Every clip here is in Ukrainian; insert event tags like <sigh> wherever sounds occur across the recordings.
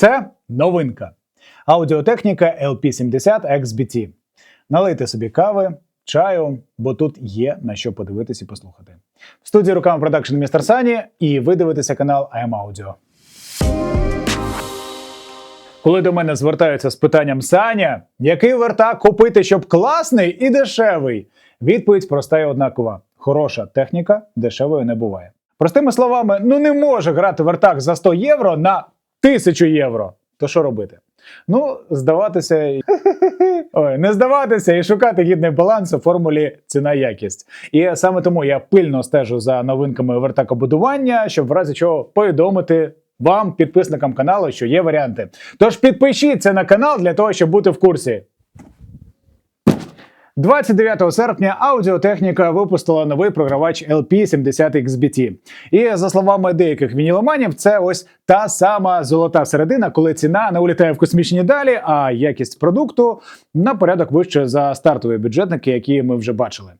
Це новинка. Аудіотехніка LP70 XBT. Налийте собі кави, чаю, бо тут є на що подивитись і послухати. В студії руками продакшн містер Сані, і ви дивитеся канал IM Audio. Коли до мене звертаються з питанням Саня, який вертак купити, щоб класний і дешевий? Відповідь проста і однакова: хороша техніка дешевою не буває. Простими словами, ну не може грати вертак за 100 євро на 1000 євро. То що робити? Ну, здаватися <laughs> Ой, не здаватися і шукати гідний баланс у формулі ціна-якість. І саме тому я пильно стежу за новинками вертакобудування, щоб в разі чого повідомити вам, підписникам каналу, що є варіанти. Тож підпишіться на канал для того, щоб бути в курсі. 29 серпня аудіотехніка випустила новий програвач LP70XBT. І за словами деяких вініломанів, це ось та сама золота середина, коли ціна не улітає в космічні далі, а якість продукту на порядок вище за стартові бюджетники, які ми вже бачили.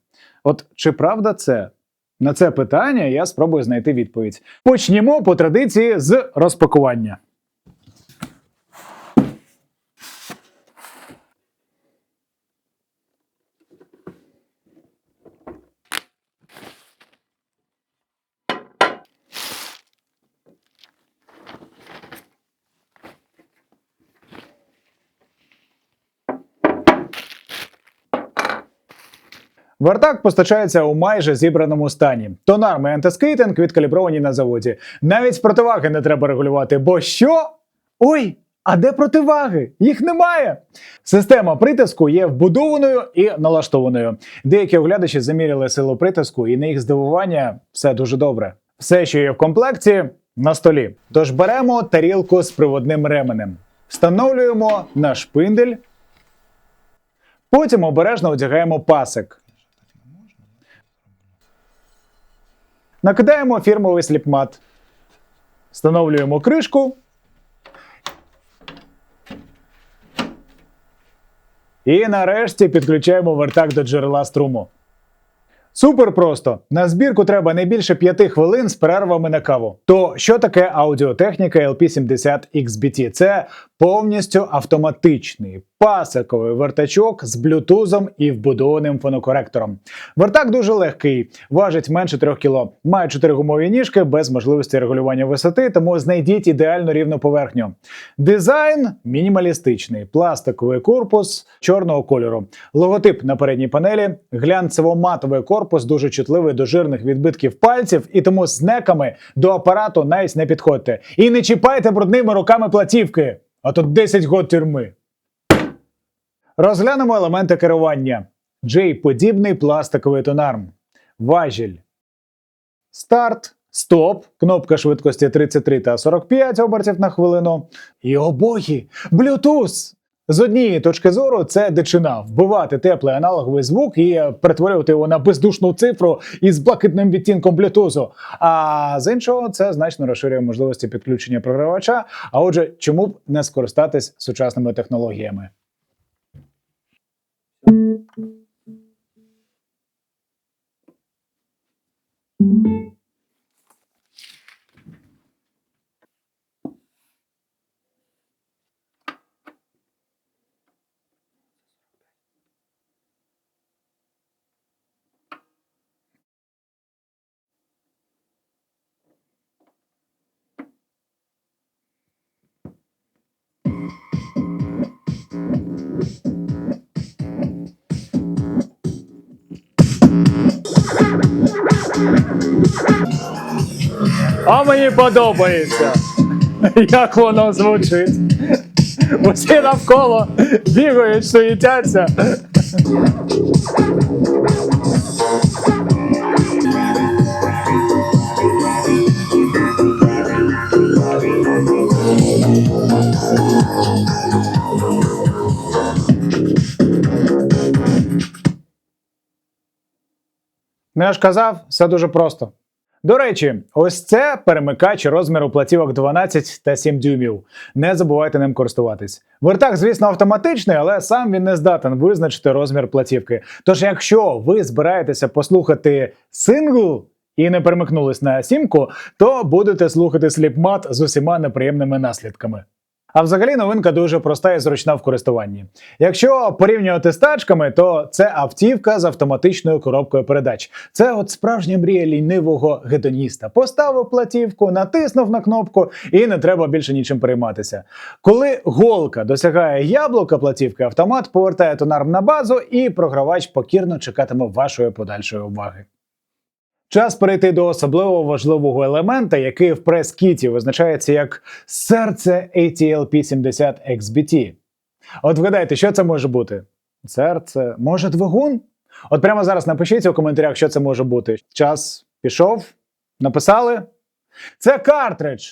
От чи правда це? На це питання я спробую знайти відповідь. Почнімо по традиції з розпакування. Вартак постачається у майже зібраному стані. Тонарми антискейтинг відкалібровані на заводі. Навіть противаги не треба регулювати, бо що? Ой! А де противаги? Їх немає. Система притиску є вбудованою і налаштованою. Деякі оглядачі заміряли силу притиску, і на їх здивування все дуже добре. Все, що є в комплекті, на столі. Тож беремо тарілку з приводним ременем, встановлюємо на шпиндель, потім обережно одягаємо пасик. Накидаємо фірмовий сліпмат. Встановлюємо кришку. І нарешті підключаємо вертак до джерела струму. Супер просто! На збірку треба не більше 5 хвилин з перервами на каву. То що таке аудіотехніка LP70 XBT? Це повністю автоматичний пасиковий вертачок з блютузом і вбудованим фонокоректором. Вертак дуже легкий, важить менше 3 кг, має 4 гумові ніжки без можливості регулювання висоти, тому знайдіть ідеально рівну поверхню. Дизайн мінімалістичний, пластиковий корпус чорного кольору. Логотип на передній панелі, глянцево-матовий корпус, дуже чутливий до жирних відбитків пальців, і тому з неками до апарату навіть не підходьте. І не чіпайте брудними руками платівки, а то 10 год тюрми. Розглянемо елементи керування. J-подібний пластиковий тонарм. Важіль. Старт. Стоп. Кнопка швидкості 33 та 45 обертів на хвилину. І обоє. Bluetooth. З однієї точки зору це дичина вбивати теплий аналоговий звук і перетворювати його на бездушну цифру із блакитним відтінком блютузу. А з іншого, це значно розширює можливості підключення програвача. А отже, чому б не скористатись сучасними технологіями? А мені подобається, як воно звучить. Усі навколо бігають, суетяться. Ну, я ж казав, все дуже просто. До речі, ось це перемикач розміру платівок 12 та 7 дюймів. Не забувайте ним користуватись. Вертак, звісно, автоматичний, але сам він не здатен визначити розмір платівки. Тож, якщо ви збираєтеся послухати сингл і не перемикнулись на сімку, то будете слухати сліпмат з усіма неприємними наслідками. А взагалі новинка дуже проста і зручна в користуванні. Якщо порівнювати з тачками, то це автівка з автоматичною коробкою передач. Це от справжня мрія лінивого гедоніста. Поставив платівку, натиснув на кнопку і не треба більше нічим перейматися. Коли голка досягає яблука платівки, автомат повертає тонарм на базу, і програвач покірно чекатиме вашої подальшої уваги. Час перейти до особливо важливого елемента, який в прес-кіті визначається як серце ATLP70 XBT. От вгадайте, що це може бути? Серце, може двигун? От прямо зараз напишіть у коментарях, що це може бути. Час пішов, написали. Це картридж.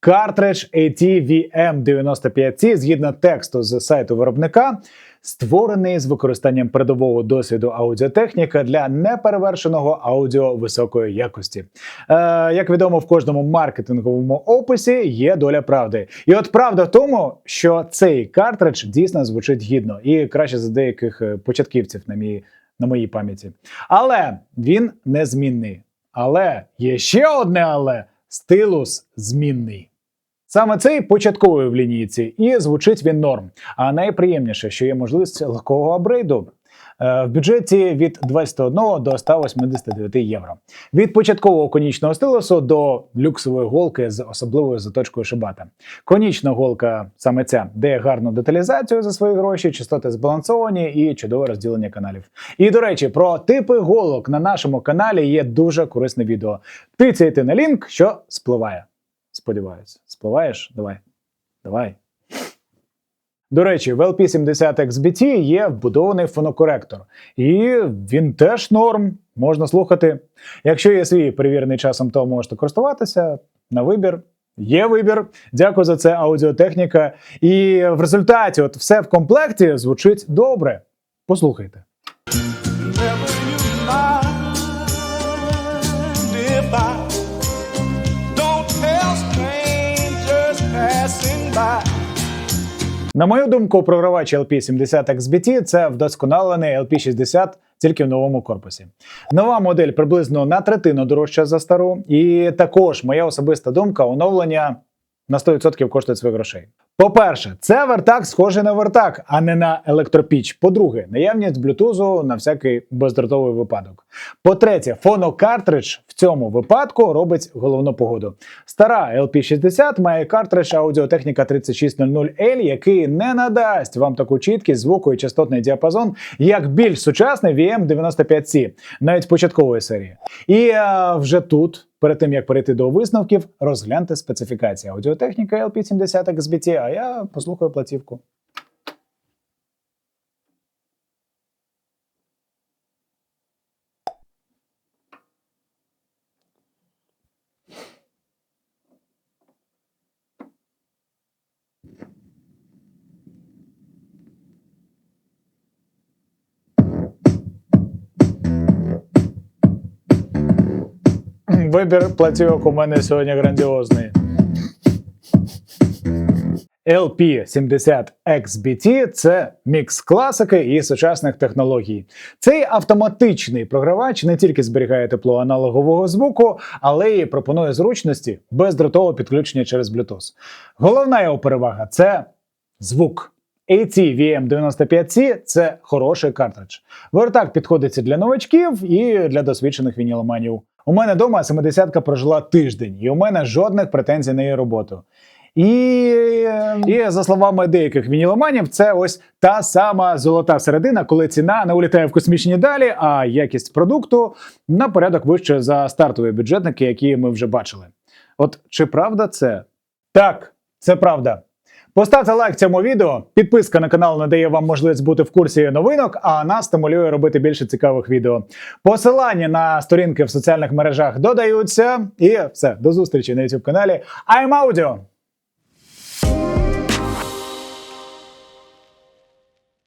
Картридж ATVM95C, згідно тексту з сайту виробника, створений з використанням передового досвіду аудіотехніка для неперевершеного аудіо високої якості. Е, як відомо, в кожному маркетинговому описі є доля правди. І от правда в тому, що цей картридж дійсно звучить гідно і краще за деяких е, початківців на, мій, на моїй пам'яті. Але він незмінний. Але є ще одне але стилус змінний. Саме цей початковий в лінійці, і звучить він норм. А найприємніше, що є можливість легкого апгрейду. Е, В бюджеті від 21 до 189 євро. Від початкового конічного стилусу до люксової голки з особливою заточкою шибата. Конічна голка саме ця дає гарну деталізацію за свої гроші, частоти збалансовані і чудове розділення каналів. І до речі, про типи голок на нашому каналі є дуже корисне відео. Тицяйте на лінк, що спливає. Сподіваюсь, спливаєш? Давай. Давай. До речі, в LP70XBT є вбудований фонокоректор, і він теж норм, можна слухати. Якщо є свій перевірений часом, то можете користуватися на вибір. Є вибір. Дякую за це аудіотехніка. І в результаті, от все в комплекті звучить добре. Послухайте. Never На мою думку, програвач LP70XBT це вдосконалений LP60 тільки в новому корпусі. Нова модель приблизно на третину дорожча за стару, і також моя особиста думка оновлення на 100% коштує своїх грошей. По-перше, це вертак схожий на вертак, а не на електропіч. По-друге, наявність блютузу на всякий бездротовий випадок. По-третє, фонокартридж в цьому випадку робить головну погоду. Стара LP60 має картридж аудіотехніка 3600L, який не надасть вам таку чіткість звуку і частотний діапазон, як більш сучасний VM95C, навіть початкової серії. І е, вже тут. Перед тим як перейти до висновків, розгляньте специфікації аудіотехніки LP70 XBT, а я послухаю платівку. Вибір платівок у мене сьогодні грандіозний. LP70 XBT – це мікс класики і сучасних технологій. Цей автоматичний програвач не тільки зберігає тепло аналогового звуку, але й пропонує зручності бездротового підключення через Bluetooth. Головна його перевага це звук. AT-VM95C – це хороший картридж. Вертак підходиться для новачків і для досвідчених вініломанів. У мене вдома 70-ка прожила тиждень, і у мене жодних претензій на її роботу. І, і за словами деяких вініломанів, це ось та сама золота середина, коли ціна не улітає в космічні далі, а якість продукту на порядок вище за стартові бюджетники, які ми вже бачили. От чи правда це? Так, це правда. Поставте лайк цьому відео, підписка на канал надає вам можливість бути в курсі новинок, а нас стимулює робити більше цікавих відео. Посилання на сторінки в соціальних мережах додаються. І все, до зустрічі на YouTube каналі I'm Audio!